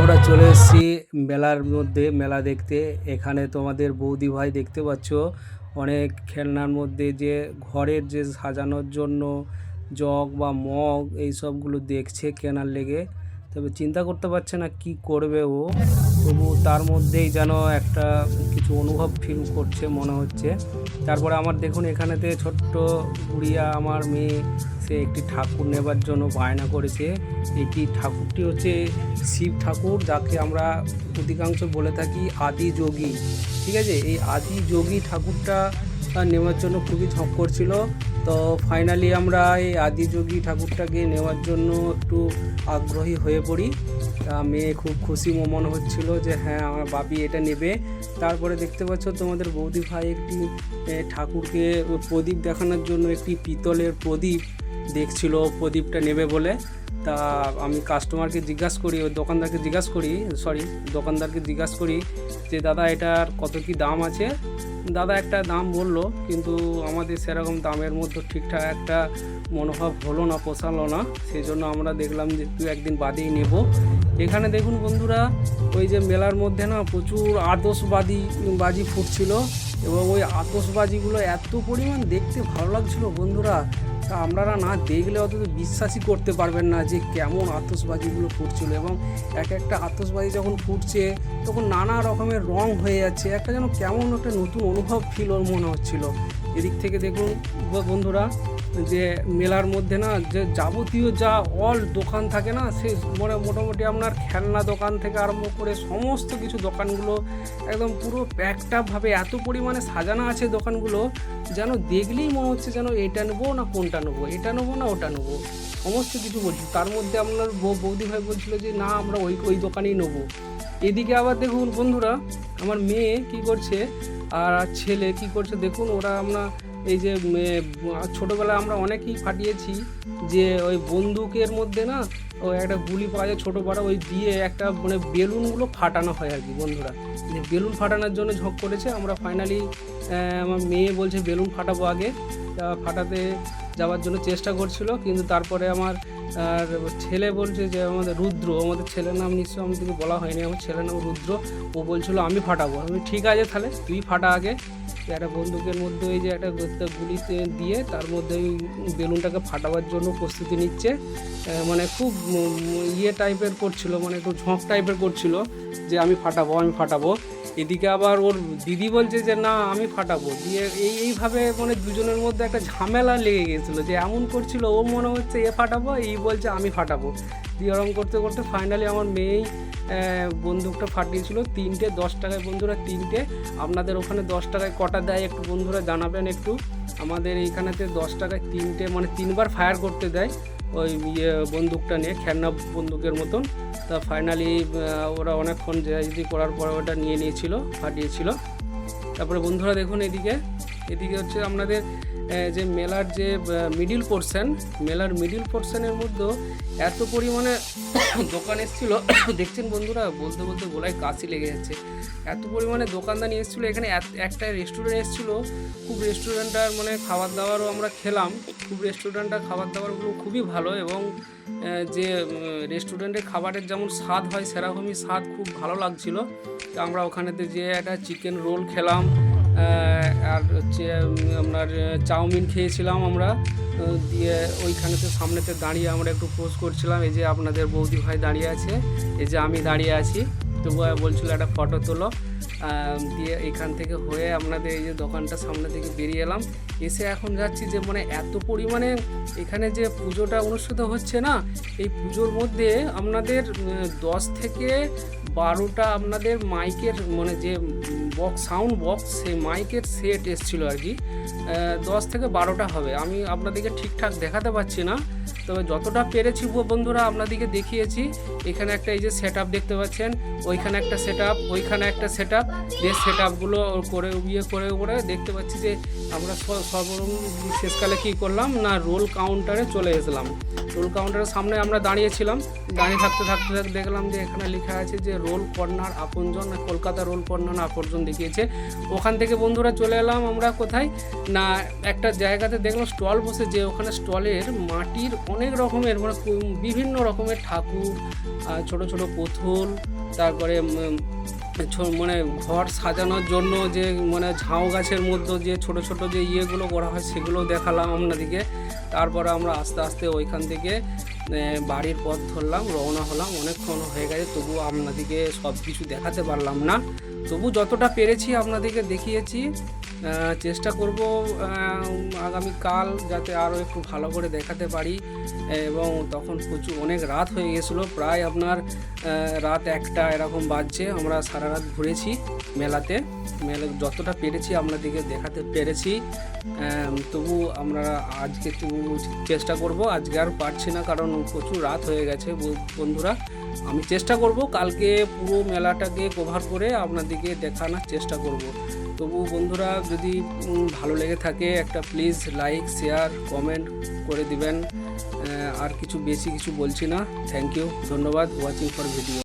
আমরা চলে এসেছি মেলার মধ্যে, মেলা দেখতে। এখানে তোমাদের বৌদি ভাই দেখতে পাচ্ছ। অনেক খেলনার মধ্যে যে ঘরের যে সাজানোর জন্য জগ বা মগ, এই সবগুলো দেখছে কেনার লেগে। তবে চিন্তা করতে পারছে না কি করবে ও। তবু তার মধ্যেই যেন একটা কিছু অনুভব ফিল করছে, মনে হচ্ছে। তারপরে আমার দেখুন এখানেতে ছোট্ট গুড়িয়া আমার মেয়ে, সে একটি ঠাকুর নেবার জন্য বায়না করেছে। এটি ঠাকুরটি হচ্ছে শিব ঠাকুর, যাকে আমরা অধিকাংশ বলে থাকি আদি যোগী। ঠিক আছে? এই আদি যোগী ঠাকুরটা নেওয়ার জন্য খুবই ঝঁক করছিল। তো ফাইনালি আমরা এই আদি যোগী ঠাকুরটাকে নেওয়ার জন্য একটু আগ্রহী হয়ে পড়ি। তা মেয়ে খুব খুশি মনে হচ্ছিল যে হ্যাঁ আমার বাপি এটা নেবে। তারপরে দেখতে পাচ্ছ তোমাদের বৌদি ভাই একটি ঠাকুরকে প্রদীপ দেখানোর জন্য একটি পিতলের প্রদীপ দেখছিল, প্রদীপটা নেবে বলে। তা আমি কাস্টমারকে জিজ্ঞাসা করি, ওই দোকানদারকে জিজ্ঞাসা করি সরি দোকানদারকে জিজ্ঞাসা করি যে, দাদা, এটার কত কি দাম আছে? দাদা একটা দাম বলল, কিন্তু আমাদের সেরকম দামের মধ্যে ঠিকঠাক একটা মনোভাব হলো না, পোষালো না। সেই জন্য আমরা দেখলাম যে তুই একদিন বাদেই নেব। এখানে দেখুন বন্ধুরা, ওই যে মেলার মধ্যে না প্রচুর আতসবাদি বাজি ফুটছিল। এবং ওই আতসবাজিগুলো এত পরিমাণ দেখতে ভালো লাগছিল বন্ধুরা। তা আপনারা না দেখলে অন্তত বিশ্বাসই করতে পারবেন না যে কেমন আতসবাজিগুলো ফুটছিল এবং এক একটা আতসবাজি যখন ফুটছে, তখন নানা রকমের রং হয়ে যাচ্ছে। একটা যেন কেমন একটা নতুন অনুভব ফিল ওর মনে হচ্ছিল। এদিক থেকে দেখুন, বন্ধুরা যে মেলার মধ্যে না, যে যাবতীয় যা অল দোকান থাকে না, সে মানে মোটামুটি আপনার খেলনা দোকান থেকে আরম্ভ করে সমস্ত কিছু দোকানগুলো একদম পুরো প্যাকটাভাবে এত পরিমাণে সাজানো আছে দোকানগুলো, যেন দেখলেই মনে হচ্ছে যেন এটা নেব না কোনটা নেব, এটা নেব না ওটা নেব, সমস্ত কিছু বলছি। তার মধ্যে আপনার বৌদি ভাই বলছিল যে, না, আমরা ওই ওই দোকানেই নেব। এদিকে আবার দেখুন বন্ধুরা, আমার মেয়ে কি করছে, আর ছেলে কি করছে, দেখুন ওরা আমরা এই যে ছোটোবেলায় আমরা অনেকেই ফাটিয়েছি যে ওই বন্দুকের মধ্যে না ওই একটা গুলি পাওয়া যায় ছোটো বড় ওই দিয়ে একটা মানে বেলুনগুলো ফাটানো হয় আর কি বন্ধুরা। যে বেলুন ফাটানোর জন্য ঝোঁক করেছে, আমরা ফাইনালি আমার মেয়ে বলছে বেলুন ফাটাবো আগে। ফাটাতে যাওয়ার জন্য চেষ্টা করছিল, কিন্তু তারপরে আমার, আর ছেলে বলছে যে আমাদের রুদ্র, আমাদের ছেলের নাম নিশ্চয় আমাদেরকে বলা হয়নি, আমার ছেলের নাম রুদ্র। ও বলছিল আমি ফাটাবো। আমি ঠিক আছে তাহলে, তুই ফাটা আগে। একটা বন্দুকের মধ্যে ওই যে একটা গুলি দিয়ে তার মধ্যে ওই বেলুনটাকে ফাটাবার জন্য প্রস্তুতি নিচ্ছে। মানে খুব ইয়ে টাইপের করছিল মানে একটু ঝোঁক টাইপের করছিল যে আমি ফাটাবো আমি ফাটাবো। এদিকে আবার ওর দিদি বলছে যে, না, আমি ফাটাবো। দিয়ে এই, এইভাবে মানে দুজনের মধ্যে একটা ঝামেলা লেগে গেছিল যে এমন করছিল, ও মনে হচ্ছে এ ফাটাবো, এই বলছে আমি ফাটাবো। দিয়ে ওরম করতে করতে ফাইনালি আমার মেয়েই বন্দুকটা ফাটিয়েছিল, তিনটে, দশ টাকায় বন্ধুরা তিনটে। আপনাদের ওখানে দশ টাকায় কটা দেয় একটু বন্ধুরা জানাবেন একটু। আমাদের এইখানেতে দশ টাকায় তিনটে মানে তিনবার ফায়ার করতে দেয় ওই ইয়ে বন্দুকটা নিয়ে, খেলনা বন্দুকের মতন। তা ফাইনালি ওরা অনেকক্ষণ যদি করার পরে ওটা নিয়ে নিয়েছিল, ফাটিয়েছিল। তারপরে বন্ধুরা দেখুন এদিকে এদিকে হচ্ছে আপনাদের যে মেলার যে মিডিল পোর্শন মেলার মিডিল পোর্শনের মধ্যে এত পরিমাণে দোকান এসেছিল। দেখছেন বন্ধুরা, বলতে বলতে গোলায় কাশি লেগে যাচ্ছে। এত পরিমাণে দোকানদানি এসেছিল, এখানে একটা রেস্টুরেন্ট এসেছিল। খুব রেস্টুরেন্টটার মানে খাবার দাবারও আমরা খেলাম। খুব রেস্টুরেন্টটার খাবার দাবারগুলো খুবই ভালো এবং যে রেস্টুরেন্টের খাবারের যেমন স্বাদ হয়, সেরকমই স্বাদ খুব ভালো লাগছিল। তো আমরা ওখানেতে যে একটা চিকেন রোল খেলাম। আর হচ্ছে আপনার চাউমিন খেয়েছিলাম আমরা দিয়ে ওইখানেতে সামনেতে দাঁড়িয়ে আমরা একটু পোজ করছিলাম। এই যে আপনাদের বৌদি ভাই দাঁড়িয়ে আছে, এই যে আমি দাঁড়িয়ে আছি তবু বলছিল একটা ফটো তোলো। দিয়ে এখান থেকে হয়ে আপনাদের এই যে দোকানটা সামনে থেকে বেরিয়ে এলাম। এসে এখন যাচ্ছি যে মানে এত পরিমাণে এখানে যে পুজোটা অনুষ্ঠিত হচ্ছে না, এই পুজোর মধ্যে আপনাদের দশ থেকে বারোটা আপনাদের মাইকের মানে যে বক্স, সাউন্ড বক্স, সেই মাইকের সেট এসছিল আর কি। দশ থেকে বারোটা হবে। আমি আপনাদেরকে ঠিকঠাক দেখাতে পারছি না, তবে যতটা পেরেছি বন্ধুরা আপনাদেরকে দেখিয়েছি। এখানে একটা এই যে সেট দেখতে পাচ্ছেন, ওইখানে একটা সেট ওইখানে একটা সেট আপ যে সেট আপগুলো করে ইয়ে করে করে দেখতে পাচ্ছি যে আমরা স- সর্বপ্রথম শেষকালে কী করলাম? না রোল কাউন্টারে চলে এসলাম। রোল কাউন্টারের সামনে আমরা দাঁড়িয়েছিলাম। দাঁড়িয়ে থাকতে থাকতে থাকতে দেখলাম যে এখানে লেখা আছে যে রোল কর্নার আপনজন, না, কলকাতা রোল কর্নার আপনজন দেখিয়েছে। ওখান থেকে বন্ধুরা চলে এলাম আমরা কোথায়? না, একটা জায়গাতে দেখলাম স্টল বসে যে ওখানে স্টলের মাটির অনেক রকমের মানে বিভিন্ন রকমের ঠাকুর ছোট ছোট পুতুল তারপরে মানে ঘর সাজানোর জন্য যে মানে ঝাউ গাছের মধ্যে যে ছোট ছোট যে ইয়েগুলো করা হয় সেগুলো দেখালাম আপনাদেরকে। তারপরে আমরা আস্তে আস্তে ওইখান থেকে বাড়ির পথ ধরলাম, রওনা হলাম। অনেকক্ষণ হয়ে গেছে, তবু আপনাদেরকে সব কিছু দেখাতে পারলাম না। তবু যতটা পেরেছি আপনাদেরকে দেখিয়েছি। চেষ্টা করব আগামীকাল যাতে আরও একটু ভালো করে দেখাতে পারি। এবং তখন প্রচুর, অনেক রাত হয়ে গেছিল, প্রায় আপনার রাত একটা এরকম বাজছে। আমরা সারা রাত ঘুরেছি মেলাতে। মেলা যতটা পেরেছি আপনাদেরকে দেখাতে পেরেছি। তবু আমরা আজকে তবু চেষ্টা করব। আজকে আর পারছি না, কারণ প্রচুর রাত হয়ে গেছে বন্ধুরা। আমি চেষ্টা করব কালকে পুরো মেলাটাকে কভার করে আপনাদেরকে দেখানোর চেষ্টা করব। তবু বন্ধুরা, যদি ভালো লেগে থাকে, একটা প্লিজ লাইক শেয়ার কমেন্ট করে দিবেন। আর কিছু বেশি কিছু বলছি না। থ্যাংক ইউ ধন্যবাদ। Watching for video